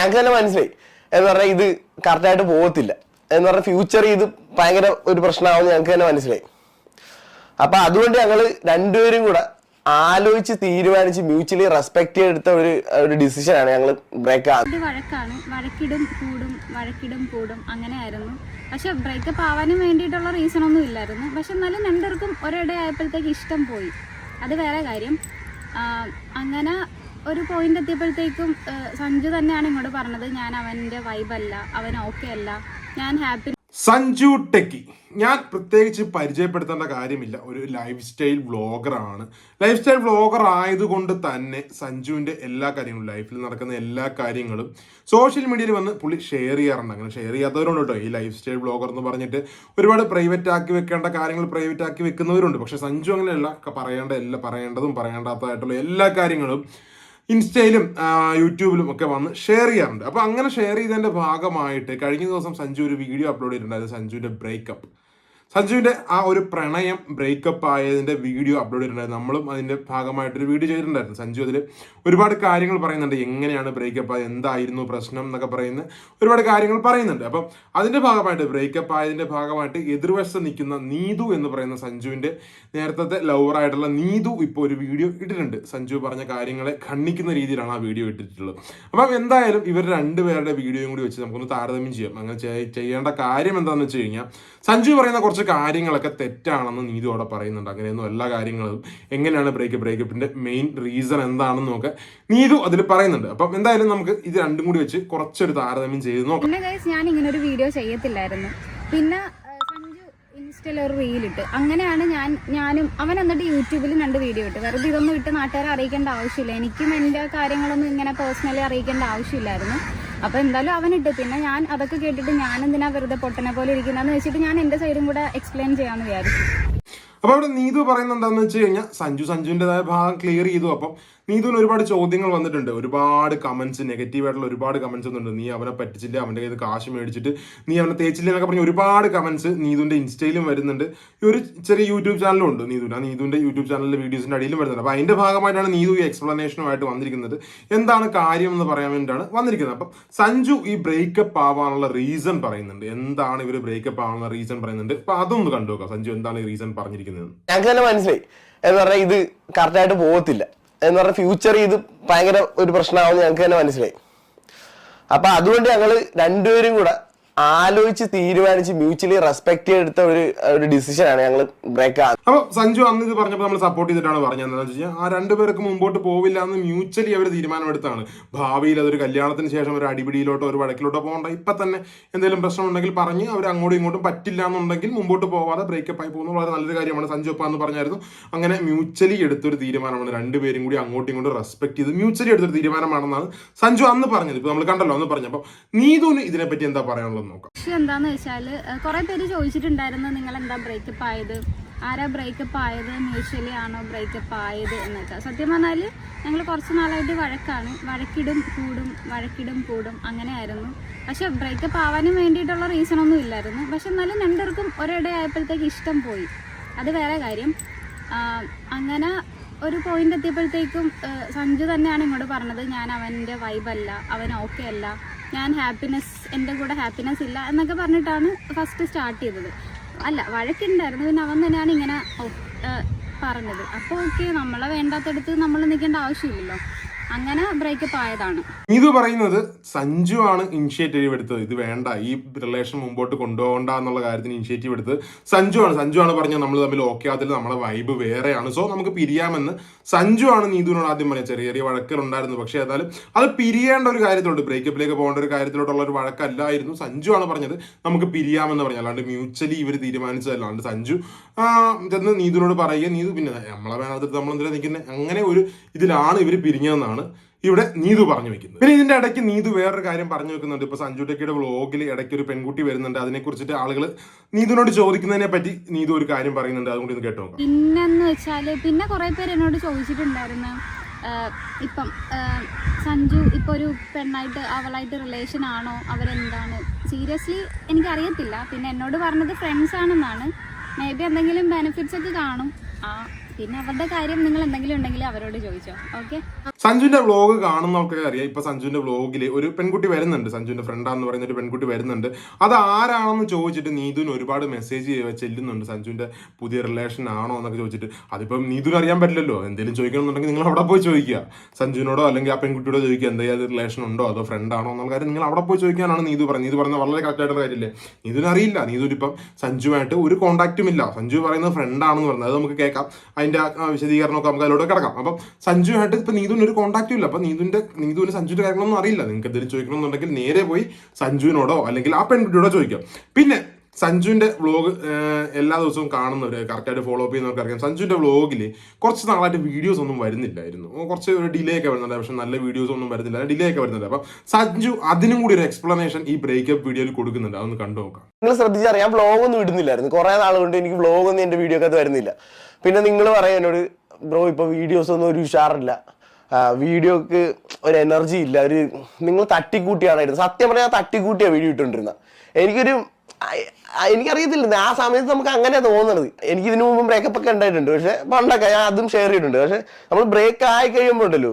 ഞങ്ങൾക്ക് തന്നെ മനസ്സിലായി. എന്ന് പറഞ്ഞാൽ ഇത് കറക്റ്റായിട്ട് പോകത്തില്ല എന്ന് പറഞ്ഞാൽ ഫ്യൂച്ചർ ഇത് ഭയങ്കര ഒരു പ്രശ്നമാവുമെന്ന് ഞങ്ങൾക്ക് തന്നെ മനസ്സിലായി. അപ്പൊ അതുകൊണ്ട് ഞങ്ങൾ രണ്ടുപേരും കൂടെ ആലോചിച്ച് തീരുമാനിച്ച് മ്യൂച്വലി റെസ്പെക്ട് ചെയ്തെടുത്ത ഒരു ഒരു ഡിസിഷനാണ് ഞങ്ങൾ ബ്രേക്ക് വഴക്കാണ്. വഴക്കിടും കൂടും വഴക്കിടും കൂടും. അങ്ങനെയായിരുന്നു പക്ഷെ ബ്രേക്കപ്പ് ആവാനും വേണ്ടിയിട്ടുള്ള റീസൺ ഒന്നും ഇല്ലായിരുന്നു. പക്ഷെ എന്നാലും രണ്ടുപേർക്കും ഒരിടെ ആയപ്പോഴത്തേക്ക് ഇഷ്ടം പോയി. അത് വേറെ കാര്യം. അങ്ങനെ ഒരു പോയിന്റ് എത്തിയപ്പോഴത്തേക്കും സഞ്ജു തന്നെയാണ് ഇങ്ങോട്ട് പറഞ്ഞത് ഞാൻ അവന്റെ വൈബല്ല അവൻ ഓക്കെ അല്ല ഞാൻ ഹാപ്പി സഞ്ജു ടെക്കി. ഞാൻ പ്രത്യേകിച്ച് പരിചയപ്പെടുത്തേണ്ട കാര്യമില്ല. ഒരു ലൈഫ് സ്റ്റൈൽ വ്ളോഗറാണ് ലൈഫ് സ്റ്റൈൽ വ്ളോഗർ ആയതുകൊണ്ട് തന്നെ സഞ്ജുവിന്റെ എല്ലാ കാര്യങ്ങളും ലൈഫിൽ നടക്കുന്ന എല്ലാ കാര്യങ്ങളും സോഷ്യൽ മീഡിയയിൽ വന്ന് പുള്ളി ഷെയർ ചെയ്യാറുണ്ട്. അങ്ങനെ ഷെയർ ചെയ്യാത്തവരുണ്ട് കേട്ടോ. ഈ ലൈഫ് സ്റ്റൈൽ വ്ളോഗർ എന്ന് പറഞ്ഞിട്ട് ഒരുപാട് പ്രൈവറ്റ് ആക്കി വെക്കേണ്ട കാര്യങ്ങൾ പ്രൈവറ്റ് ആക്കി വെക്കുന്നവരുണ്ട്. പക്ഷെ സഞ്ജു അങ്ങനെയല്ല. പറയേണ്ട എല്ലാ പറയേണ്ടതും പറയേണ്ടാത്തതായിട്ടുള്ള എല്ലാ കാര്യങ്ങളും ഇൻസ്റ്റയിലും യൂട്യൂബിലും ഒക്കെ വന്ന് ഷെയർ ചെയ്യാറുണ്ട്. അപ്പോൾ അങ്ങനെ ഷെയർ ചെയ്തതിന്റെ ഭാഗമായിട്ട് കഴിഞ്ഞ ദിവസം സഞ്ജു ഒരു വീഡിയോ അപ്ലോഡ് ചെയ്തിട്ടുണ്ടായിരുന്നു സഞ്ജുവിന്റെ ബ്രേക്കപ്പ് സഞ്ജുവിന്റെ ആ ഒരു പ്രണയം ബ്രേക്കപ്പ് ആയതിന്റെ വീഡിയോ അപ്ലോഡ് ചെയ്തിട്ടുണ്ടായിരുന്നു. നമ്മളും അതിന്റെ ഭാഗമായിട്ടൊരു വീഡിയോ ചെയ്തിട്ടുണ്ടായിരുന്നു. സഞ്ജു അതിൽ ഒരുപാട് കാര്യങ്ങൾ പറയുന്നുണ്ട്. എങ്ങനെയാണ് ബ്രേക്കപ്പ് ആയത്? എന്തായിരുന്നു പ്രശ്നം എന്നൊക്കെ പറയുന്ന ഒരുപാട് കാര്യങ്ങൾ പറയുന്നുണ്ട്. അപ്പം അതിന്റെ ഭാഗമായിട്ട് ബ്രേക്കപ്പ് ആയതിന്റെ ഭാഗമായിട്ട് എതിർവശത്ത് നിൽക്കുന്ന നീതു എന്ന് പറയുന്ന സഞ്ജുവിന്റെ നേരത്തെ ലവറായിട്ടുള്ള നീതു ഇപ്പോൾ ഒരു വീഡിയോ ഇട്ടിട്ടുണ്ട്. സഞ്ജു പറഞ്ഞ കാര്യങ്ങളെ ഖണ്ണിക്കുന്ന രീതിയിലാണ് ആ വീഡിയോ ഇട്ടിട്ടുള്ളത്. അപ്പം എന്തായാലും ഇവർ രണ്ടുപേരുടെ വീഡിയോയും കൂടി വെച്ച് നമുക്കൊന്ന് താരതമ്യം ചെയ്യാം. അങ്ങനെ ചെയ്യേണ്ട കാര്യം എന്താണെന്ന് വെച്ച് കഴിഞ്ഞാൽ സഞ്ജു പറയുന്ന കുറച്ച് കാര്യങ്ങളൊക്കെ തെറ്റാണെന്ന് നീതിയോടെ പറയുന്നുണ്ട്. അങ്ങനെയൊന്നും എല്ലാ കാര്യങ്ങളും എങ്ങനെയാണ് ബ്രേക്ക് ബ്രേക്കപ്പിന്റെ മെയിൻ റീസൺ എന്താണെന്നും ഒക്കെ നീതു അതിൽ പറയുന്നുണ്ട്. അപ്പം എന്തായാലും നമുക്ക് ഇത് രണ്ടും കൂടി വെച്ച് കുറച്ചൊരു താരതമ്യം ചെയ്ത് നോക്കാം. ഞാൻ ഇങ്ങനെ ഒരു വീഡിയോ ചെയ്യത്തില്ലായിരുന്നു. പിന്നെ ഇൻസ്റ്റയിൽ ഒരു റീലിട്ട് അങ്ങനെയാണ് ഞാൻ ഞാനും അവൻ എന്നിട്ട് യൂട്യൂബിൽ രണ്ട് വീഡിയോ ഇട്ട്. വെറുതെ ഇതൊന്നും ഇട്ട് നാട്ടുകാരെ അറിയിക്കേണ്ട ആവശ്യമില്ല. എനിക്കും എന്റെ കാര്യങ്ങളൊന്നും ഇങ്ങനെ പേഴ്സണലി അറിയിക്കേണ്ട ആവശ്യമില്ലായിരുന്നു. അപ്പൊ എന്തായാലും അവൻ ഇട്ട് പിന്നെ ഞാൻ അതൊക്കെ കേട്ടിട്ട് ഞാൻ എന്തിനാ വെറുതെ പൊട്ടനെ പോലെ ഇരിക്കുന്നതെന്ന് വെച്ചിട്ട് ഞാൻ എന്റെ സൈഡും കൂടെ എക്സ്പ്ലെയിൻ ചെയ്യാമെന്ന് വിചാരിച്ചു. അപ്പൊ അവിടെ നീതു പറയുന്നത് എന്താണെന്ന് വെച്ച് കഴിഞ്ഞാൽ സഞ്ജു സഞ്ജുവിന്റെതായ ഭാഗം ക്ലിയർ ചെയ്തു. അപ്പം നീതുവിന് ഒരുപാട് ചോദ്യങ്ങൾ വന്നിട്ടുണ്ട്. ഒരുപാട് കമന്റ്സ് നെഗറ്റീവ് ആയിട്ടുള്ള ഒരുപാട് കമന്റ്സ് ഒന്നുണ്ട് നീ അവനെ പറ്റിച്ചില്ല അവന്റെ കയ്യിൽ കാശ് മേടിച്ചിട്ട് നീ അവനെ തേച്ചില്ല എന്നൊക്കെ പറഞ്ഞ് ഒരുപാട് കമന്റ്സ് നീതുവിന്റെ ഇൻസ്റ്റയിലും വരുന്നുണ്ട്. ഒരു ചെറിയ യൂട്യൂബ് ചാനലും ഉണ്ട് നീതുവിന് ആ നീതുവിന്റെ യൂട്യൂബ് ചാനലിലെ വീഡിയോസിന്റെ അടിയിലും വരുന്നുണ്ട്. അപ്പൊ അതിന്റെ ഭാഗമായിട്ടാണ് നീതു ഈ എക്സ്പ്ലനേഷനുമായിട്ട് വന്നിരിക്കുന്നത്. എന്താണ് കാര്യം എന്ന് പറയാൻ വേണ്ടിയിട്ടാണ് വന്നിരിക്കുന്നത്. അപ്പം സഞ്ജു ഈ ബ്രേക്കപ്പ് ആവാനുള്ള റീസൺ പറയുന്നുണ്ട്. എന്താണ് ഇവർ ബ്രേക്കപ്പ് ആവാനുള്ള റീസൺ പറയുന്നുണ്ട്? അപ്പൊ അതൊന്ന് കണ്ടു നോക്കാം. സഞ്ജു എന്താണ് ഈ റീസൺ പറഞ്ഞിരിക്കുന്നത്? ഞങ്ങൾക്ക് തന്നെ മനസ്സിലായി. എന്ന് പറഞ്ഞാൽ ഇത് കറക്റ്റായിട്ട് പോകത്തില്ല. എന്ന് പറഞ്ഞ ഫ്യൂച്ചർ ഇത് ഭയങ്കര ഒരു പ്രശ്നമാവുമെന്ന് ഞങ്ങൾക്ക് തന്നെ മനസ്സിലായി. അപ്പൊ അതുകൊണ്ട് ഞങ്ങൾ രണ്ടുപേരും കൂടെ ആലോചിച്ച് തീരുമാനിച്ച് മ്യൂച്വലി റെസ്പെക്ട് ചെയ്തെടുത്ത ഒരു ഒരു ഡിസിഷനാണ് ഞങ്ങൾ ബ്രേക്ക് അപ്പൊ സഞ്ജു അന്ന് ഇത് പറഞ്ഞപ്പോൾ നമ്മൾ സപ്പോർട്ട് ചെയ്തിട്ടാണ് പറഞ്ഞത്. എന്താണെന്ന് വെച്ച് കഴിഞ്ഞാൽ ആ രണ്ടുപേർക്ക് മുമ്പോട്ട് പോവില്ല എന്ന് മ്യൂച്വലി അവർ തീരുമാനമെടുത്താണ്. ഭാവിയിൽ അതൊരു കല്യാണത്തിന് ശേഷം ഒരു അടിപിടിയിലോട്ടോ ഒരു വഴക്കിലോട്ടോ പോകണ്ട. ഇപ്പൊ തന്നെ എന്തെങ്കിലും പ്രശ്നം ഉണ്ടെങ്കിൽ പറഞ്ഞ് അവർ അങ്ങോട്ടും ഇങ്ങോട്ടും പറ്റില്ല എന്നുണ്ടെങ്കിൽ മുമ്പോട്ട് പോവാതെ ബ്രേക്കപ്പ് ആയി പോകുന്നത് വളരെ നല്ലൊരു കാര്യമാണ്. സഞ്ജു അപ്പ എന്ന് പറഞ്ഞായിരുന്നു. അങ്ങനെ മ്യൂച്വലി എടുത്തൊരു തീരുമാനമാണ്. രണ്ടുപേരും കൂടി അങ്ങോട്ടും ഇങ്ങോട്ടും റെസ്പെക്ട് ചെയ്ത് മ്യൂച്വലി എടുത്തൊരു തീരുമാനമാണെന്നാണ് സഞ്ജു അന്ന് പറഞ്ഞത്. ഇപ്പൊ നമ്മൾ കണ്ടല്ലോ അന്ന് പറഞ്ഞപ്പോൾ നീതുവിന് ഇതിനെപ്പറ്റി എന്താ പറയാനുള്ളത്? നോക്കാം. പക്ഷെ എന്താന്ന് വെച്ചാൽ കുറെ പേര് ചോദിച്ചിട്ടുണ്ടായിരുന്നു നിങ്ങൾ എന്താ ബ്രേക്കപ്പ് ആയത്? ആരാ ബ്രേക്കപ്പ് ആയത്? മ്യൂച്വലി ആണോ ബ്രേക്കപ്പ് ആയത് എന്നൊക്കെ. സത്യം പറഞ്ഞാൽ ഞങ്ങൾ കുറച്ച് നാളായിട്ട് വഴക്കാണ്. വഴക്കിടും കൂടും വഴക്കിടും കൂടും അങ്ങനെയായിരുന്നു. പക്ഷെ ബ്രേക്കപ്പ് ആവാനും വേണ്ടിയിട്ടുള്ള റീസൺ ഒന്നും ഇല്ലായിരുന്നു. പക്ഷെ എന്നാലും രണ്ടുപേർക്കും ഒരിടെ ആയപ്പോഴത്തേക്ക് ഇഷ്ടം പോയി. അത് വേറെ കാര്യം. അങ്ങനെ ഒരു പോയിന്റ് എത്തിയപ്പോഴത്തേക്കും സഞ്ജു തന്നെയാണ് ഇങ്ങോട്ട് പറഞ്ഞത് ഞാൻ അവന്റെ വൈബല്ല അവൻ ഓക്കെ അല്ല. ഞാൻ ഹാപ്പിനെസ് എന്റെ കൂടെ ഹാപ്പിനെസ് ഇല്ല എന്നൊക്കെ പറഞ്ഞിട്ടാണ് ഫസ്റ്റ് സ്റ്റാർട്ട് ചെയ്തത്. അല്ല വഴക്കുണ്ടായിരുന്നു. പിന്നെ അവൻ തന്നെയാണ് ഇങ്ങനെ പറഞ്ഞത്. അപ്പോൾ ഓക്കെ നമ്മളെ വേണ്ടാത്തടുത്ത് നമ്മൾ നിൽക്കേണ്ട ആവശ്യമില്ലല്ലോ. അങ്ങനെ ബ്രേക്കപ്പ് ആയതാണ്. ഇത് പറയുന്നത് സഞ്ജു ആണ് ഇനിഷ്യേറ്റീവ് എടുത്തത്. ഇത് വേണ്ട. ഈ റിലേഷൻ മുമ്പോട്ട് കൊണ്ടുപോകണ്ട എന്നുള്ള കാര്യത്തിന് ഇനിഷ്യേറ്റീവ് എടുത്തത് സഞ്ജു ആണ്. സഞ്ജു ആണ് പറഞ്ഞത് നമ്മൾ തമ്മിൽ ഓക്കെ അതിൽ നമ്മളെ വൈബ് വേറെയാണ്. സോ നമുക്ക് പിരിയാമെന്ന് സഞ്ജു ആണ് നീതുവിനോട് ആദ്യം പറഞ്ഞത്. ചെറിയ ചെറിയ വഴക്കുകൾ ഉണ്ടായിരുന്നു പക്ഷേ ഏതായാലും അത് പിരിയേണ്ട ഒരു കാര്യത്തിലോട്ട് ബ്രേക്കപ്പിലേക്ക് പോകേണ്ട ഒരു കാര്യത്തിലോട്ടുള്ള ഒരു വഴക്കല്ലായിരുന്നു സഞ്ജു ആണ് പറഞ്ഞത്. നമുക്ക് പിരിയാമെന്ന് പറഞ്ഞു. അല്ലാണ്ട് മ്യൂച്വലി ഇവർ തീരുമാനിച്ചതല്ല. അല്ലാണ്ട് സഞ്ജു എന്ന് നീതുവിനോട് പറയുക നീതു പിന്നെ നമ്മളെ വേണത്തിൽ നമ്മളെന്തിനാ നിൽക്കുന്നത് അങ്ങനെ ഒരു ഇതിലാണ് ഇവർ പിരിഞ്ഞതെന്നാണ് ഇവിടെ നീതു പറഞ്ഞു വെക്കുന്നത്. പിന്നെ ഇതിന്റെ ഇടയ്ക്ക് നീതു വേറൊരു കാര്യം പറഞ്ഞു വെക്കുന്നുണ്ട്. ഇപ്പൊ സഞ്ജു ടെക്കിയുടെ വ്ളോഗിൽ ഇടയ്ക്ക് ഒരു പെൺകുട്ടി വരുന്നുണ്ട്. അതിനെ കുറിച്ചിട്ട് ആളുകൾ നീതുവിനോട് ചോദിക്കുന്നതിനെ പറ്റി നീതു ഒരു കാര്യം പറയുന്നുണ്ട്. അതുകൊണ്ട് ഇത് കേട്ടോ നോക്കാം പിന്നെന്ന് വെച്ചാൽ പിന്നെ കുറെ പേര് എന്നോട് ചോദിച്ചിട്ടുണ്ടായിരുന്നു. ഇപ്പം സഞ്ജു ഇപ്പൊ ഒരു പെണ്ണായിട്ട് അവളായിട്ട് റിലേഷൻ ആണോ? അവരെന്താണ്? സീരിയസ്ലി എനിക്കറിയത്തില്ല. പിന്നെ എന്നോട് പറഞ്ഞത് ഫ്രണ്ട്സ് ആണെന്നാണ്. മേ ബി എന്തെങ്കിലും ബെനിഫിറ്റ്സ് ഒക്കെ കാണും. ആ പിന്നെ അവരുടെ കാര്യം നിങ്ങൾ എന്തെങ്കിലും ഉണ്ടെങ്കിൽ അവരോട് ചോദിച്ചോ. ഓക്കെ സഞ്ജുവിന്റെ വ്ലോഗ് കാണുന്നവർക്കൊക്കെ അറിയാം. ഇപ്പൊ സഞ്ജുന്റെ വ്ലോഗിൽ ഒരു പെൺകുട്ടി വരുന്നുണ്ട്. സഞ്ജുന്റെ ഫ്രണ്ടാന്ന് പറയുന്ന ഒരു പെൺകുട്ടി വരുന്നുണ്ട്. അത് ആരാണെന്ന് ചോദിച്ചിട്ട് നീതുവിന് ഒരുപാട് മെസ്സേജ് ചെല്ലുന്നുണ്ട്. സഞ്ജുന്റെ പുതിയ റിലേഷൻ ആണോ എന്നൊക്കെ ചോദിച്ചിട്ട് അതിപ്പം നീതുവിന് അറിയാൻ പറ്റില്ലല്ലോ. എന്തെങ്കിലും ചോദിക്കണമെന്നുണ്ടെങ്കിൽ നിങ്ങൾ അവിടെ പോയി ചോദിക്കുക. സഞ്ജുവിനോടോ അല്ലെങ്കിൽ ആ പെൺകുട്ടിയോടോ ചോദിക്കുക. എന്തെങ്കിലും റിലേഷൻ ഉണ്ടോ? അതോ ഫ്രണ്ട് ആണോ എന്നുള്ള കാര്യം നിങ്ങൾ അവിടെ പോയി ചോദിക്കാനാണ് നീതു പറഞ്ഞത്. നീതു പറയുന്നത് വളരെ കറക്റ്റ് ആയിട്ടുള്ള കാര്യമില്ലേ? നീതുവിന് അറിയില്ല. സഞ്ജുവായിട്ട് ഒരു കോൺടാക്റ്റും ഇല്ല. സഞ്ജു പറയുന്നത് ഫ്രണ്ടാണെന്ന് പറഞ്ഞത്. അത് നമുക്ക് കേൾക്കാം. അതിന്റെ ആ വിശദീകരണമൊക്കെ നമുക്ക് അതിലോട്ട് കിടക്കാം. അപ്പം സഞ്ജുവായിട്ട് ഇപ്പം നീതുവിന് ഒരു കോൺടാക്റ്റും ഇല്ല. അപ്പം നീതുവിന്റെ നീതുവിന് സഞ്ജുവിന്റെ കാര്യങ്ങളൊന്നും അറിയില്ല. നിങ്ങൾക്ക് എന്തെങ്കിലും ചോദിക്കണമെന്നുണ്ടെങ്കിൽ നേരെ പോയി സഞ്ജുവിനോടോ അല്ലെങ്കിൽ ആ പെൺകുട്ടിയോടോ ചോദിക്കാം. പിന്നെ സഞ്ജുവിന്റെ വ്ലോഗ് എല്ലാ ദിവസവും കാണുന്നവർ കറക്റ്റായിട്ട് ഫോളോ അപ്പ് ചെയ്യുന്നവർക്ക് അറിയാം. സഞ്ജുവിന്റെ വ്ലോഗിൽ കുറച്ച് നാളായിട്ട് വീഡിയോസ് ഒന്നും വരുന്നില്ലായിരുന്നു. കുറച്ച് ഒരു ഡിലേ ഒക്കെ വരുന്നുണ്ട്. പക്ഷെ നല്ല വീഡിയോസ് ഒന്നും വരുന്നില്ല. ഡിലേ ഒക്കെ വരുന്നുണ്ട്. അപ്പം സഞ്ജു അതിനും കൂടി ഒരു എക്സ്പ്ലനേഷൻ ഈ ബ്രേക്കപ്പ് വീഡിയോയിൽ കൊടുക്കുന്നുണ്ട്. അതൊന്ന് കണ്ടു നോക്കാം. നിങ്ങൾ ശ്രദ്ധിച്ചറിയാം വ്ളോഗ് ഒന്നും ഇടുന്നില്ലായിരുന്നു. കുറെ നാൾ കൊണ്ട് എനിക്ക് വ്ളോഗ് ഒന്നും എന്റെ വീഡിയോ ഒക്കെ വരുന്നില്ല. പിന്നെ നിങ്ങൾ പറയാം എന്നോട് ബ്രോ ഇപ്പൊ വീഡിയോസ് ഒന്നും ഒരു ഉഷാറില്ല. വീഡിയോക്ക് ഒരു എനർജി ഇല്ല. ഒരു നിങ്ങൾ തട്ടിക്കൂട്ടിയാണ് സത്യം പറഞ്ഞാൽ തട്ടിക്കൂട്ടിയാണ് വീഡിയോ ഇട്ടുകൊണ്ടിരുന്നത്. എനിക്കൊരു എനിക്കറിയത്തില്ല ആ സമയത്ത് നമുക്ക് അങ്ങനെ തോന്നണത്. എനിക്ക് ഇതിനു മുമ്പ് ബ്രേക്കപ്പ് ഒക്കെ ഉണ്ടായിട്ടുണ്ട്. പക്ഷെ പണ്ടൊക്കെ ഞാൻ അതും ഷെയർ ചെയ്തിട്ടുണ്ട്. പക്ഷെ നമ്മൾ ബ്രേക്ക് ആയി കഴിയുമ്പോൾ ഉണ്ടല്ലോ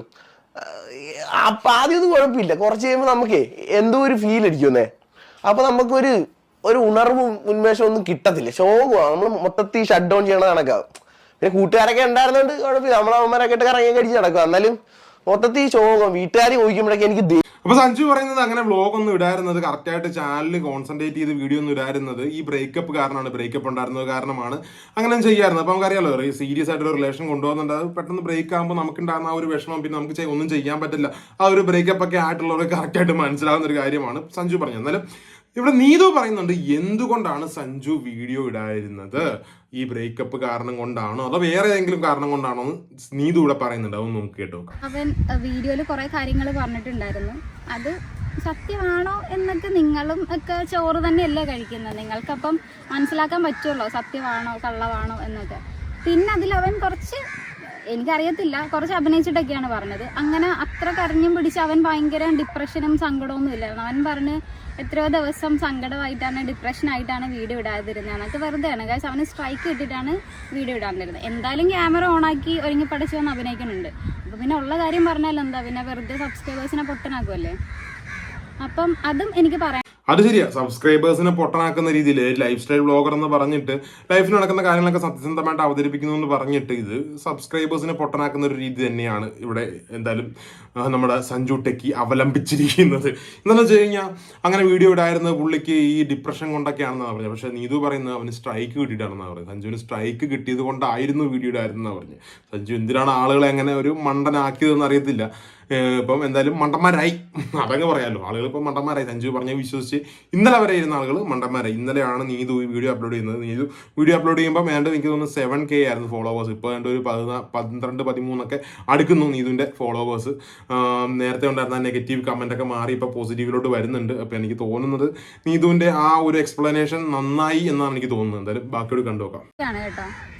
അപ്പൊ ആദ്യം ഒന്നും കുഴപ്പമില്ല. കുറച്ച് കഴിയുമ്പോൾ നമുക്കേ എന്തോ ഒരു ഫീൽ അടിക്കുന്നേ അപ്പൊ നമുക്കൊരു ഒരു ഉണർവും ഉന്മേഷവും ഒന്നും കിട്ടത്തില്ല. ശോകമാണ് നമ്മൾ മൊത്തത്തിൽ ഷട്ട് ഡൗൺ ചെയ്യണ കണക്കാവും പിന്നെ കൂട്ടുകാരൊക്കെ ഉണ്ടായിരുന്നോണ്ട് കുഴപ്പമില്ല. നമ്മളെ അമ്മമാരൊക്കെ ഇട്ട് കറങ്ങി കടിച്ച് നടക്കും. എന്നാലും മൊത്തത്തിൽ ശോകം വീട്ടുകാർ ചോദിക്കുമ്പോഴൊക്കെ എനിക്ക് അപ്പൊ സഞ്ജു പറയുന്നത് അങ്ങനെ വ്ലോഗ് ഒന്നും ഇടായിരുന്നത് കറക്റ്റ് ആയിട്ട് ചാനലിൽ കോൺസെൻട്രേറ്റ് ചെയ്ത് വീഡിയോ ഒന്നും ഇടായിരുന്നത് ഈ ബ്രേക്കപ്പ് കാരണമാണ് ബ്രേക്കപ്പ് ഉണ്ടായിരുന്നത് കാരണമാണ്. അങ്ങനെ ചെയ്യാറുണ്ട് അപ്പൊ നമുക്കറിയാലോ സീരിയസ് ആയിട്ട് ഒരു റിലേഷൻ കൊണ്ടുപോകുന്നുണ്ട് അത് പെട്ടെന്ന് ബ്രേക്ക് ആകുമ്പോൾ നമുക്കുണ്ടാകുന്ന ആ ഒരു വിഷമം പിന്നെ നമുക്ക് ഒന്നും ചെയ്യാൻ പറ്റില്ല. ആ ഒരു ബ്രേക്കപ്പ് ഒക്കെ ആയിട്ടുള്ളവർക്ക് കറക്റ്റ് ആയിട്ട് മനസ്സിലാവുന്ന ഒരു കാര്യമാണ് സഞ്ജു പറഞ്ഞത്. എന്നാലും ഇവിടെ നീതു പറയുന്നുണ്ട് എന്തുകൊണ്ടാണ് സഞ്ജു വീഡിയോ ഇടായിരുന്നത് ഈ ബ്രേക്കപ്പ് കാരണം കൊണ്ടാണോ? അതോ വേറെ ഏതെങ്കിലും കാരണം കൊണ്ടാണോ? നീതു ഇവിടെ പറയുന്നുണ്ട്. അതൊന്നും നമുക്ക് കേട്ടോ അവൻ വീഡിയോയിൽ കുറെ കാര്യങ്ങൾ പറഞ്ഞിട്ടുണ്ടായിരുന്നു. അത് സത്യമാണോ എന്നൊക്കെ നിങ്ങളും ഒക്കെ ചോറ് തന്നെയല്ലേ കഴിക്കുന്നത്. നിങ്ങൾക്കപ്പം മനസ്സിലാക്കാൻ പറ്റുമല്ലോ സത്യമാണോ കള്ളമാണോ എന്നൊക്കെ. പിന്നെ അതിൽ അവൻ കുറച്ച് എനിക്കറിയത്തില്ല കുറച്ച് അഭിനയിച്ചിട്ടൊക്കെയാണ് പറഞ്ഞത്. അങ്ങനെ അത്ര കരഞ്ഞും പിടിച്ച് അവൻ ഭയങ്കര ഡിപ്രഷനും സങ്കടമൊന്നും ഇല്ലായിരുന്നു. അവൻ പറഞ്ഞ് എത്രയോ ദിവസം സങ്കടമായിട്ടാണ് ഡിപ്രഷനായിട്ടാണ് വീഡിയോ ഇടാതിരുന്നത് എന്നൊക്കെ വെറുതെ ആണ് കാശ് അവന് സ്ട്രൈക്ക് കിട്ടിയിട്ടാണ് വീഡിയോ ഇടാതിരുന്നത് എന്തായാലും ക്യാമറ ഓണാക്കി ഒരുങ്ങി പഠിച്ചു വന്ന് അഭിനയിക്കുന്നുണ്ട്. അപ്പോൾ പിന്നെ ഉള്ള കാര്യം പറഞ്ഞാൽ എന്താ? പിന്നെ വെറുതെ സബ്സ്ക്രൈബേഴ്സിനെ പൊട്ടനാക്കുമല്ലേ അപ്പം അതും എനിക്ക് പറയാം അത് ശരിയാ. സബ്സ്ക്രൈബേഴ്സിനെ പൊട്ടനാക്കുന്ന രീതിയിൽ ലൈഫ് സ്റ്റൈൽ ബ്ലോഗർ എന്ന് പറഞ്ഞിട്ട് ലൈഫിൽ നടക്കുന്ന കാര്യങ്ങളൊക്കെ സത്യസന്ധമായിട്ട് അവതരിപ്പിക്കുന്നു എന്ന് പറഞ്ഞിട്ട് ഇത് സബ്സ്ക്രൈബേഴ്സിനെ പൊട്ടനാക്കുന്ന ഒരു രീതി തന്നെയാണ് ഇവിടെ എന്തായാലും നമ്മുടെ സഞ്ജു ടെക്കി അവലംബിച്ചിരിക്കുന്നത്. എന്താണെന്ന് വെച്ച് കഴിഞ്ഞാൽ അങ്ങനെ വീഡിയോ ഇടായിരുന്നത് പുള്ളിക്ക് ഈ ഡിപ്രഷൻ കൊണ്ടൊക്കെയാണെന്നാണ് പറഞ്ഞത്. പക്ഷേ നീതു പറയുന്നത് അവന് സ്ട്രൈക്ക് കിട്ടിയിട്ടാണെന്നാണ് പറഞ്ഞത്. സഞ്ജുവിന് സ്ട്രൈക്ക് കിട്ടിയത് കൊണ്ടായിരുന്നു വീഡിയോ ഇടായിരുന്നെന്നാണ് പറഞ്ഞത്. സഞ്ജു എന്തിനാണ് ആളുകളെ അങ്ങനെ ഒരു മണ്ടനാക്കിയതെന്ന് അറിയത്തില്ല. ഇപ്പം എന്തായാലും മണ്ടന്മാരായി. അതങ്ങ് പറയാമല്ലോ ആളുകൾ ഇപ്പം മണ്ടന്മാരായി. സഞ്ജു പറഞ്ഞ വിശ്വസിച്ച് ഇന്നലെ വരെ ഇരുന്ന ആളുകൾ മണ്ടന്മാരായി. ഇന്നലെയാണ് നീതു വീഡിയോ അപ്ലോഡ് ചെയ്യുന്നത്. നീതു വീഡിയോ അപ്ലോഡ് ചെയ്യുമ്പോൾ വേണ്ട എനിക്ക് തോന്നുന്നു സെവൻ കെ ആയിരുന്നു ഫോളോവേഴ്സ് ഇപ്പോൾ വേണ്ട ഒരു പതിനാ പന്ത്രണ്ട് പതിമൂന്നൊക്കെ അടുക്കുന്നു നീതുവിന്റെ ഫോളോവേഴ്സ് നേരത്തെ ഉണ്ടായിരുന്ന നെഗറ്റീവ് കമന്റ് ഒക്കെ മാറി ഇപ്പോൾ പോസിറ്റീവിലോട്ട് വരുന്നുണ്ട്. അപ്പോൾ എനിക്ക് തോന്നുന്നത് നീതുവിന്റെ ആ ഒരു എക്സ്പ്ലനേഷൻ നന്നായി എന്നാണ് എനിക്ക് തോന്നുന്നത്. എന്തായാലും ബാക്കിയോട് കണ്ടുനോക്കാം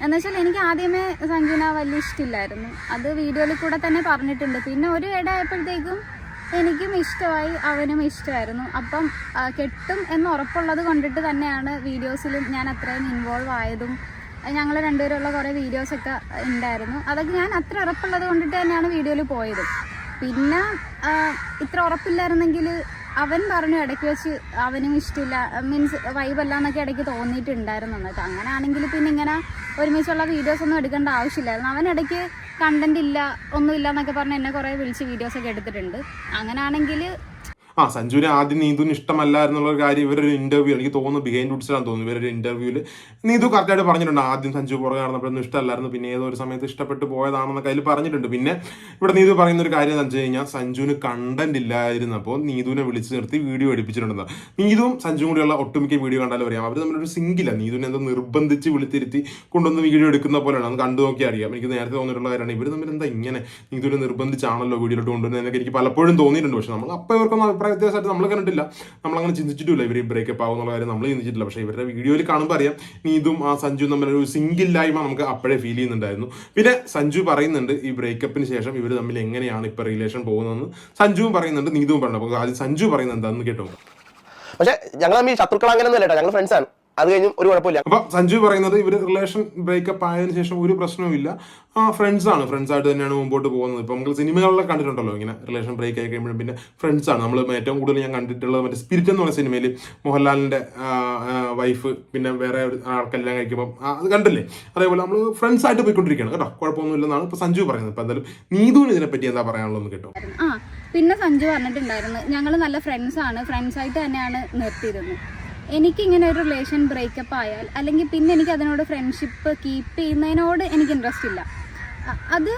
എന്നുവെച്ചാൽ എനിക്ക് ആദ്യമേ സഞ്ജുന വലിയ ഇഷ്ടമില്ലായിരുന്നു. അത് വീഡിയോയിൽ കൂടെ തന്നെ പറഞ്ഞിട്ടുണ്ട്. പിന്നെ ഒരു ഇട ആയപ്പോഴത്തേക്കും എനിക്കും ഇഷ്ടമായി അവനും ഇഷ്ടമായിരുന്നു. അപ്പം കെട്ടും എന്ന് ഉറപ്പുള്ളത് കൊണ്ടിട്ട് തന്നെയാണ് വീഡിയോസിലും ഞാൻ അത്രയും ഇൻവോൾവ് ആയതും ഞങ്ങൾ രണ്ടുപേരുള്ള കുറേ വീഡിയോസൊക്കെ ഉണ്ടായിരുന്നു. അതൊക്കെ ഞാൻ അത്ര ഉറപ്പുള്ളത് കൊണ്ടിട്ട് തന്നെയാണ് വീഡിയോയിൽ പോയത്. പിന്നെ ഇത്ര ഉറപ്പില്ലായിരുന്നെങ്കിൽ അവൻ പറഞ്ഞു ഇടയ്ക്ക് വെച്ച് അവനും ഇഷ്ടമില്ല മീൻസ് വൈബല്ല എന്നൊക്കെ ഇടയ്ക്ക് തോന്നിയിട്ടുണ്ടായിരുന്നു. എന്നിട്ട് അങ്ങനെയാണെങ്കിൽ പിന്നെ ഇങ്ങനെ ഒരുമിച്ചുള്ള വീഡിയോസ് ഒന്നും എടുക്കേണ്ട ആവശ്യമില്ലായിരുന്നു. അവൻ ഇടയ്ക്ക് കണ്ടന്റ് ഇല്ല ഒന്നുമില്ല എന്നൊക്കെ പറഞ്ഞ് എന്നെ കുറേ വിളിച്ച് വീഡിയോസ് ഒക്കെ എടുത്തിട്ടുണ്ട്. അങ്ങനെയാണെങ്കിൽ ആ സഞ്ജുവിന് ആദ്യം നീതുവിന് ഇഷ്ടമല്ല എന്നുള്ള ഒരു കാര്യം ഇവരൊരു ഇന്റർവ്യൂ എനിക്ക് തോന്നുന്നു ബിഹൈൻഡ് ഉഡ്സിലാണെന്ന് തോന്നുന്നു ഇവരൊരു ഇന്റർവ്യൂവിൽ നീതു കറക്റ്റായിട്ട് പറഞ്ഞിട്ടുണ്ട് ആദ്യം സഞ്ജു പുറകെ നടന്നപ്പോഴൊന്നും ഇഷ്ടമല്ലായിരുന്നു പിന്നെ ഏതോ ഒരു സമയത്ത് ഇഷ്ടപ്പെട്ട് പോയതാണെന്നൊക്കെ അതിൽ പറഞ്ഞിട്ടുണ്ട്. പിന്നെ ഇവിടെ നീതു പറയുന്ന ഒരു കാര്യം എന്ന് വെച്ച് കഴിഞ്ഞാൽ സഞ്ജുവിന് കണ്ടന്റ് ഇല്ലായിരുന്നപ്പോൾ നീതുവിനെ വിളിച്ചു നിർത്തി വീഡിയോ എടുപ്പിച്ചിട്ടുണ്ടെന്ന്. നീതുവും സഞ്ജുവും കൂടിയുള്ള ഒട്ടുമിക്ക വീഡിയോ കണ്ടാലും അറിയാം. അവർ തമ്മിലൊരു സിംഗില്ല നീതുവിനെ എന്തോ നിർബന്ധിച്ച് വിളിച്ചിരുത്തി കൊണ്ടുവന്ന് വീഡിയോ എടുക്കുന്ന പോലെയാണ്. അത് കണ്ടു നോക്കി അറിയാം. എനിക്ക് നേരത്തെ തോന്നിയിട്ടുള്ള കാര്യമാണ്. ഇവർ തമ്മിൽ എന്താ ഇങ്ങനെ? നീതുവിനെ നിർബന്ധിച്ചാണല്ലോ വീഡിയോയിലോട്ട് കൊണ്ടുവരുന്നതൊക്കെ എനിക്ക് പലപ്പോഴും തോന്നിയിട്ടുണ്ട്. പക്ഷെ നമ്മൾ അപ്പോൾ ഇവർക്കൊന്നും അഭിപ്രായ വ്യത്യാസമായിട്ട് നമ്മൾ കണ്ടിട്ടില്ല. നമ്മൾ അങ്ങനെ ചിന്തിച്ചിട്ടില്ല ഇവർ ബ്രേക്കപ്പ് ആവുന്നുള്ള കാര്യം നമ്മൾ ചിന്തിച്ചിട്ടില്ല. പക്ഷേ ഇവരുടെ വീഡിയോയിൽ കാണുമ്പോൾ അറിയാം നീതും ആ സഞ്ജുവും തമ്മിലൊരു സിംഗില്ലായ്മ നമുക്ക് അപ്പോഴേ ഫീൽ ചെയ്യുന്നുണ്ടായിരുന്നു. പിന്നെ സഞ്ജു പറയുന്നുണ്ട് ഈ ബ്രേക്കപ്പിന് ശേഷം ഇവർ തമ്മിൽ എങ്ങനെയാണ് ഇപ്പോൾ റിലേഷൻ പോകുന്നതെന്ന്. സഞ്ജുവും പറയുന്നുണ്ട് നീതുവും പറഞ്ഞു? അപ്പോൾ ആദ്യം സഞ്ജു പറയുന്നത് എന്താണെന്ന് കേട്ടോ പക്ഷേ ഞങ്ങൾ തമ്മിൽ ശത്രുക്കൾ അങ്ങനെ ഒന്നും ഞങ്ങൾ ഫ്രണ്ട്സാണ് അത് കഴിഞ്ഞും ഒരു കുഴപ്പമില്ല. അപ്പൊ സഞ്ജു പറയുന്നത് ഇവർ റിലേഷൻ ബ്രേക്കപ്പ് ആയതിനു ശേഷം ഒരു പ്രശ്നവുമില്ല ആ ഫ്രണ്ട്സ് ആണ്. ഫ്രണ്ട്സ് ആയിട്ട് തന്നെയാണ് മുമ്പോട്ട് പോകുന്നത്. ഇപ്പൊ നമ്മൾ സിനിമകളിലൊക്കെ കണ്ടിട്ടുണ്ടല്ലോ ഇങ്ങനെ റിലേഷൻ ബ്രേക്ക് ആയി കഴിയുമ്പോഴും പിന്നെ ഫ്രണ്ട്സ് ആണ്. നമ്മൾ ഏറ്റവും കൂടുതൽ ഞാൻ കണ്ടിട്ടുള്ളത് മറ്റേ സ്പിരിറ്റ് എന്ന് പറഞ്ഞ സിനിമയിൽ മോഹൻലാലിന്റെ വൈഫ് പിന്നെ വേറെ ഒരു ആൾക്കെല്ലാം കഴിക്കുമ്പോൾ അത് കണ്ടില്ലേ? അതേപോലെ നമ്മൾ ഫ്രണ്ട്സ് ആയിട്ട് പോയിക്കൊണ്ടിരിക്കുകയാണ്. കേട്ടോ? കുഴപ്പമൊന്നുമില്ലെന്നാണ് ഇപ്പൊ സഞ്ജു പറയുന്നത്. ഇപ്പൊ എന്തായാലും നീതുവിന് ഇതിനെപ്പറ്റി എന്താ പറയാനുള്ളതെന്ന് കേട്ടോ? ആ പിന്നെ സഞ്ജു പറഞ്ഞിട്ടുണ്ടായിരുന്നു ഞങ്ങൾ നല്ല ഫ്രണ്ട്സ് ആണ്. ഫ്രണ്ട്സ് ആയിട്ട് തന്നെയാണ് നിർത്തിയിരുന്നത്. എനിക്ക് ഇങ്ങനെ ഒരു റിലേഷൻ ബ്രേക്കപ്പ് ആയാൽ അല്ലെങ്കിൽ പിന്നെ എനിക്ക് അതിനോട് ഫ്രണ്ട്ഷിപ്പ് കീപ്പ് ചെയ്യുന്നതിനോട് എനിക്ക് ഇൻട്രസ്റ്റ് ഇല്ല. അത്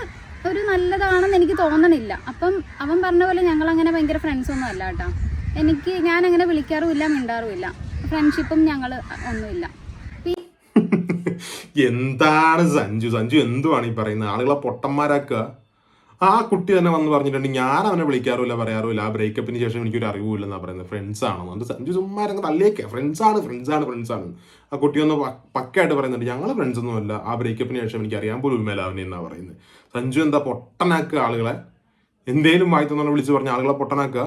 ഒരു നല്ലതാണെന്ന് എനിക്ക് തോന്നണില്ല. അപ്പം അവൻ പറഞ്ഞ പോലെ ഞങ്ങൾ അങ്ങനെ ഭയങ്കര ഫ്രണ്ട്സ് ഒന്നും അല്ല കേട്ടോ. എനിക്ക് ഞാൻ അങ്ങനെ വിളിക്കാറുമില്ല മിണ്ടാറുമില്ല. ഫ്രണ്ട്ഷിപ്പും ഞങ്ങൾ ഒന്നുമില്ല. എന്താണ് സഞ്ജു? സഞ്ജു എന്തുവാണ് ഈ പറയുന്നത്? ആളുകളെ പൊട്ടന്മാരാക്കുക? ആ കുട്ടി തന്നെ വന്ന് പറഞ്ഞിട്ടുണ്ട് ഞാൻ അവനെ വിളിക്കാറുമില്ല പറയാറുമില്ല. ആ ബ്രേക്കപ്പിന് ശേഷം എനിക്കൊരു അറിവുമില്ല എന്നാ പറയുന്നത്. ഫ്രണ്ട്സ് ആണെന്ന് എന്നിട്ട് സഞ്ജു ചുമ്മാ അങ്ങ് തള്ളിയേക്കെ. ഫ്രണ്ട്സ് ആണ് ഫ്രണ്ട്സ് ആണ് ഫ്രണ്ട്സ് ആണ്. ആ കുട്ടി ഒന്ന് പക്കയായിട്ട് പറയുന്നുണ്ട് ഞങ്ങൾ ഫ്രണ്ട്സ് ഒന്നുമല്ല ആ ബ്രേക്കപ്പിന് ശേഷം എനിക്ക് അറിയാൻ പോലും ഇല്ല അവനെ എന്നാ പറയുന്നത്. സഞ്ജു എന്താ പൊട്ടനാക്കുക ആളുകളെ? എന്തേലും വായി തന്നെ വിളിച്ച് പറഞ്ഞ ആളുകളെ പൊട്ടനാക്കുക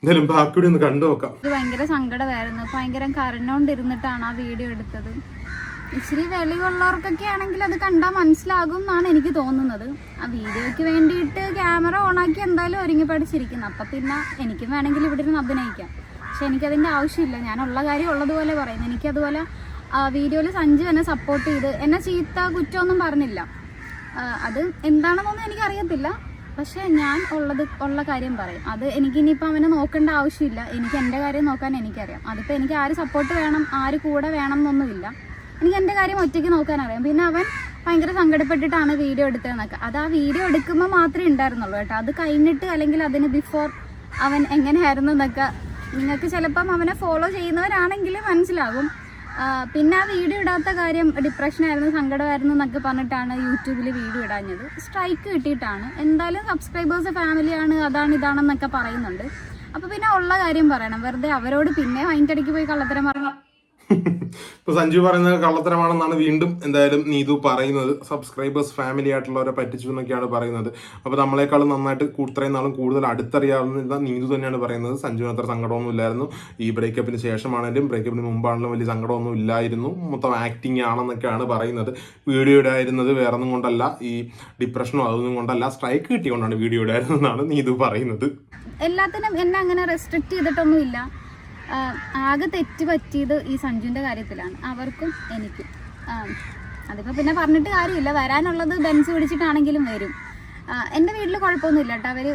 എന്തായാലും ബാക്കിയുടെ ഒന്ന് കണ്ടു നോക്കാം. ഭയങ്കര സങ്കടമായിരുന്നു. ഭയങ്കര കരഞ്ഞോണ്ടിരുന്നിട്ടാണ് ആ വീഡിയോ എടുത്തത്. ഇച്ചിരി വെളിവുള്ളവർക്കൊക്കെ ആണെങ്കിൽ അത് കണ്ടാൽ മനസ്സിലാകും എന്നാണ് എനിക്ക് തോന്നുന്നത്. ആ വീഡിയോയ്ക്ക് വേണ്ടിയിട്ട് ക്യാമറ ഓണാക്കി എന്തായാലും ഒരുങ്ങി പഠിച്ചിരിക്കുന്നു അപ്പം പിന്നെ എനിക്കും വേണമെങ്കിൽ ഇവിടെ ഇരുന്ന് അഭിനയിക്കാം. പക്ഷെ എനിക്കതിന്റെ ആവശ്യമില്ല. ഞാനുള്ള കാര്യം ഉള്ളതുപോലെ പറയുന്നു. എനിക്കതുപോലെ വീഡിയോയിൽ സഞ്ജു എന്നെ സപ്പോർട്ട് ചെയ്ത് എന്നെ ചീത്ത കുറ്റമൊന്നും പറഞ്ഞില്ല. അത് എന്താണെന്നൊന്നും എനിക്കറിയത്തില്ല. പക്ഷെ ഞാൻ ഉള്ളത് ഉള്ള കാര്യം പറയും. അത് എനിക്ക് ഇനിയിപ്പോൾ അവനെ നോക്കേണ്ട ആവശ്യമില്ല. എനിക്ക് എന്റെ കാര്യം നോക്കാൻ എനിക്കറിയാം. അതിപ്പോൾ എനിക്ക് ആര് സപ്പോർട്ട് വേണം ആര് കൂടെ വേണം എന്നൊന്നുമില്ല. എനിക്ക് എന്റെ കാര്യം ഒറ്റയ്ക്ക് നോക്കാൻ അറിയാം. പിന്നെ അവൻ ഭയങ്കര സങ്കടപ്പെട്ടിട്ടാണ് വീഡിയോ എടുത്തതെന്നൊക്കെ. അത് ആ വീഡിയോ എടുക്കുമ്പോൾ മാത്രമേ ഉണ്ടായിരുന്നുള്ളൂ കേട്ടോ. അത് കഴിഞ്ഞിട്ട് അല്ലെങ്കിൽ അതിന് ബിഫോർ അവൻ എങ്ങനെയായിരുന്നു എന്നൊക്കെ നിങ്ങൾക്ക് ചിലപ്പം അവനെ ഫോളോ ചെയ്യുന്നവരാണെങ്കിൽ മനസ്സിലാകും പിന്നെ ആ വീഡിയോ ഇടാത്ത കാര്യം ഡിപ്രഷനായിരുന്നു സങ്കടമായിരുന്നു എന്നൊക്കെ പറഞ്ഞിട്ടാണ് യൂട്യൂബിൽ വീഡിയോ ഇടാഞ്ഞത്. സ്ട്രൈക്ക് കിട്ടിയിട്ടാണ്. എന്തായാലും സബ്സ്ക്രൈബേഴ്സ് ഫാമിലിയാണ് അതാണ് ഇതാണെന്നൊക്കെ പറയുന്നുണ്ട്. അപ്പോൾ പിന്നെ ഉള്ള കാര്യം പറയണം. വെറുതെ അവരോട് പിന്നെ അതിന്റെ ഇടയ്ക്ക് പോയി കള്ളത്തരം പറയണം ഇപ്പൊ സഞ്ജു പറയുന്നത് കള്ളത്തരമാണെന്നാണ് വീണ്ടും എന്തായാലും നീതു പറയുന്നത്. സബ്സ്ക്രൈബേഴ്സ് ഫാമിലി ആയിട്ടുള്ളവരെ പറ്റിച്ചു എന്നൊക്കെയാണ് പറയുന്നത്. അപ്പൊ നമ്മളെക്കാളും നന്നായിട്ട് ഇത്രയും നാളും കൂടുതൽ അടുത്തറിയാവുന്ന നീതു തന്നെയാണ് പറയുന്നത്. സഞ്ജുവിന് അത്ര സങ്കടമൊന്നും ഇല്ലായിരുന്നു. ഈ ബ്രേക്കപ്പിന് ശേഷമാണെങ്കിലും ബ്രേക്കപ്പിന് മുമ്പാണെങ്കിലും വലിയ സങ്കടമൊന്നും ഇല്ലായിരുന്നു. മൊത്തം ആക്ടിങ് ആണെന്നൊക്കെയാണ് പറയുന്നത്. വീഡിയോ ഇടായിരുന്നത് വേറെ ഒന്നും കൊണ്ടല്ല. ഈ ഡിപ്രഷനോ അതൊന്നും കൊണ്ടല്ല. സ്ട്രൈക്ക് കിട്ടിക്കൊണ്ടാണ് വീഡിയോ ഇടായിരുന്നതെന്നാണ് നീതു പറയുന്നത്. എല്ലാത്തിനും എന്നെ അങ്ങനെ റെസ്ട്രിക്ട് ചെയ്തിട്ടൊന്നുമില്ല. ആകെ തെറ്റ് പറ്റിയത് ഈ സഞ്ജുവിന്റെ കാര്യത്തിലാണ്. അവർക്കും എനിക്കും. അതിപ്പോൾ പിന്നെ പറഞ്ഞിട്ട് കാര്യമില്ല. വരാനുള്ളത് ബെൻസ് പിടിച്ചിട്ടാണെങ്കിലും വരും. എന്റെ വീട്ടിൽ കുഴപ്പമൊന്നുമില്ല കേട്ടോ. അവർ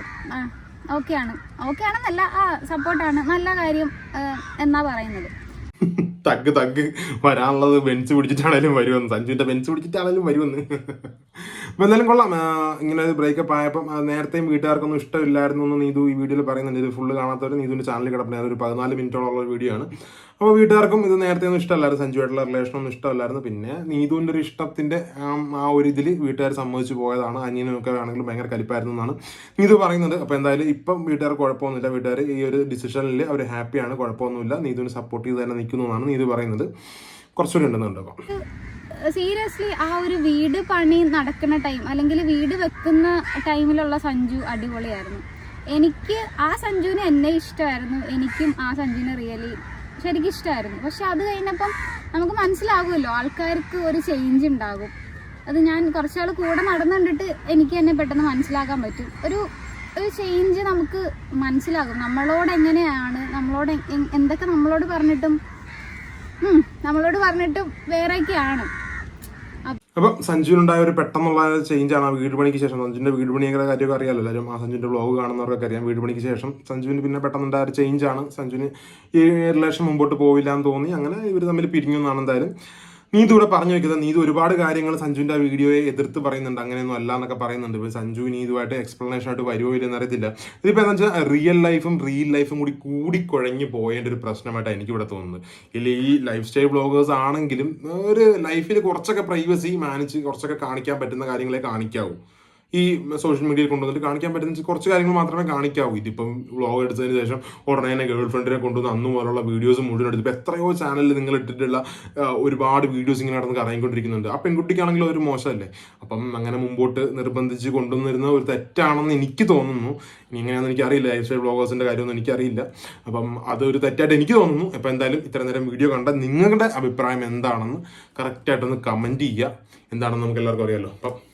ഓക്കെയാണ്. ഓക്കെ ആണെന്നല്ല ആ സപ്പോർട്ടാണ് നല്ല കാര്യം എന്നാ പറയുന്നത്. തഗ് തഗ് വരാനുള്ളത് ബെൻസ് പിടിച്ചിട്ടാണേലും വരുമെന്ന്. സഞ്ജുവിന്റെ ബെൻസ് പിടിച്ചിട്ടാണേലും വരുമെന്ന്. അപ്പൊ എന്തായാലും കൊള്ളാം. ഇങ്ങനെ ഒരു ബ്രേക്കപ്പ് ആയപ്പം നേരത്തെയും വീട്ടുകാർക്കൊന്നും ഇഷ്ടമില്ലായിരുന്നു എന്ന് നീതു ഈ വീഡിയോയിൽ പറയുന്നുണ്ട്. ഇത് ഫുള്ള് കാണാത്തവർ നീതുവിന്റെ ചാനലിൽ കിടപ്പുണ്ട്. ഒരു പതിനാല് മിനിറ്റോളം ഉള്ള വീഡിയോ ആണ്. അപ്പോൾ വീട്ടുകാർക്കും ഇത് നേരത്തെ ഒന്നും ഇഷ്ടമല്ലായിരുന്നു. സഞ്ജുവായിട്ടുള്ള റിലേഷൻ ഒന്നും ഇഷ്ടമല്ലായിരുന്നു. പിന്നെ നീതുവിന്റെ ഒരു ഇഷ്ടത്തിന്റെ ആ ഒരു ഇതിൽ വീട്ടുകാർ സമ്മതിച്ചു പോയതാണ്. അനിയനൊക്കെ ആണെങ്കിലും ഭയങ്കര കലിപ്പായിരുന്നു എന്നാണ് നീതു പറയുന്നത്. അപ്പോൾ എന്തായാലും ഇപ്പം വീട്ടുകാർ കുഴപ്പമൊന്നുമില്ല. വീട്ടുകാർ ഈ ഒരു ഡിസിഷനിൽ അവർ ഹാപ്പിയാണ് കുഴപ്പമൊന്നുമില്ല. നീതുവിന് സപ്പോർട്ട് ചെയ്ത് തന്നെ നിൽക്കുന്നു എന്നാണ് നീതു പറയുന്നത്. കുറച്ചുകൂടി ഉണ്ടെന്നുണ്ട്? സീരിയസ്ലി ആ ഒരു വീട് പണി നടക്കുന്ന ടൈം അല്ലെങ്കിൽ വീട് വെക്കുന്ന ടൈമിലുള്ള സഞ്ജു അടിപൊളിയായിരുന്നു. എനിക്ക് ആ സഞ്ജുവിന് എന്നെ ഇഷ്ടമായിരുന്നു. എനിക്കും ആ സഞ്ജുവിനെ റിയലി ശരിക്കും ഇഷ്ടമായിരുന്നു പക്ഷെ അത് കഴിഞ്ഞപ്പം നമുക്ക് മനസ്സിലാകുമല്ലോ ആൾക്കാർക്ക് ഒരു ചേഞ്ച് ഉണ്ടാകും. അത് ഞാൻ കുറച്ചാൾ കൂടെ നടന്നു കണ്ടിട്ട് എനിക്ക് തന്നെ പെട്ടെന്ന് മനസ്സിലാക്കാൻ പറ്റും. ഒരു ഒരു ചേഞ്ച് നമുക്ക് മനസ്സിലാകും. നമ്മളോട് എങ്ങനെയാണ് നമ്മളോട് എന്തൊക്കെ നമ്മളോട് പറഞ്ഞിട്ടും നമ്മളോട് പറഞ്ഞിട്ടും വേറെയൊക്കെയാണ്. അപ്പം സഞ്ജുവിനുണ്ടായ ഒരു പെട്ടെന്നുള്ള ചേഞ്ച് ആണ് ആ വീട് പണിക്ക് ശേഷം. സഞ്ജുവിന്റെ വീട് പണിയുടെ കാര്യമൊക്കെ അറിയാലോ. എല്ലാവരും ആ സഞ്ജുവിന്റെ ബ്ലോഗ് കാണുന്നവർക്കൊക്കെ അറിയാം. വീട് പണിക്ക് ശേഷം സഞ്ജുവിന് പിന്നെ പെട്ടെന്നുണ്ടായ ഒരു ചേഞ്ച് ആണ്. സഞ്ജുവിന് ഈ ലക്ഷം മുമ്പോട്ട് പോവില്ല എന്ന് തോന്നി. അങ്ങനെ ഇവർ തമ്മിൽ പിരിഞ്ഞു എന്നാണ് എന്തായാലും. നീതു ഇവിടെ പറഞ്ഞു വെക്കുന്നത് നീതു ഒരുപാട് കാര്യങ്ങൾ സഞ്ജുവിന്റെ ആ വീഡിയോയെ എതിർത്ത് പറയുന്നുണ്ട് അങ്ങനെയൊന്നും അല്ല എന്നൊക്കെ പറയുന്നുണ്ട്. ഇപ്പൊ സഞ്ജു നീതുമായിട്ട് എക്സ്പ്ലനേഷൻ ആയിട്ട് വരുമോ ഇല്ലെന്ന് അറിയത്തില്ല. ഇതിപ്പോ എന്താ വെച്ചാൽ റിയൽ ലൈഫും റിയൽ ലൈഫും കൂടി കൂടിക്കുഴഞ്ഞു പോയേണ്ട ഒരു പ്രശ്നമായിട്ടാണ് എനിക്ക് ഇവിടെ തോന്നുന്നത്. ഇല്ല ഈ ലൈഫ് സ്റ്റൈൽ ബ്ലോഗേഴ്സ് ആണെങ്കിലും ഒരു ലൈഫിൽ കുറച്ചൊക്കെ പ്രൈവസി മാനേജ് കുറച്ചൊക്കെ കാണിക്കാൻ പറ്റുന്ന കാര്യങ്ങളെ കാണിക്കാവൂ. ഈ സോഷ്യൽ മീഡിയയിൽ കൊണ്ടുവന്നിട്ട് കാണിക്കാൻ പറ്റുന്ന കുറച്ച് കാര്യങ്ങൾ മാത്രമേ കാണിക്കാവൂ. ഇതിപ്പം വ്ളോഗ് എടുത്തതിന് ശേഷം ഉടനെ തന്നെ ഗേൾ ഫ്രണ്ടിനെ കൊണ്ടുവന്ന് അന്ന് പോലുള്ള വീഡിയോസ് മുഴുവൻ എടുത്ത് ഇപ്പം എത്രയോ ചാനലിൽ നിങ്ങൾ ഇട്ടിട്ടുള്ള ഒരുപാട് വീഡിയോസ് ഇങ്ങനെ നടന്ന് കറങ്ങിക്കൊണ്ടിരിക്കുന്നുണ്ട്. ആ പെൺകുട്ടിക്കാണെങ്കിലും ഒരു മോശമല്ലേ? അപ്പം അങ്ങനെ മുമ്പോട്ട് നിർബന്ധിച്ച് കൊണ്ടുവന്നിരുന്ന ഒരു തെറ്റാണെന്ന് എനിക്ക് തോന്നുന്നു. ഇനി എങ്ങനെയാണെന്ന് എനിക്കറിയില്ല. ലൈഫ് സ്റ്റൈൽ വ്ളോഗേഴ്സിന്റെ കാര്യമൊന്നും എനിക്കറിയില്ല. അപ്പം അതൊരു തെറ്റായിട്ട് എനിക്ക് തോന്നുന്നു. അപ്പം എന്തായാലും ഇത്ര നേരം വീഡിയോ കണ്ട നിങ്ങളുടെ അഭിപ്രായം എന്താണെന്ന് കറക്റ്റായിട്ടൊന്ന് കമന്റ് ചെയ്യുക. എന്താണെന്ന് നമുക്ക് എല്ലാവർക്കും അറിയാമല്ലോ അപ്പം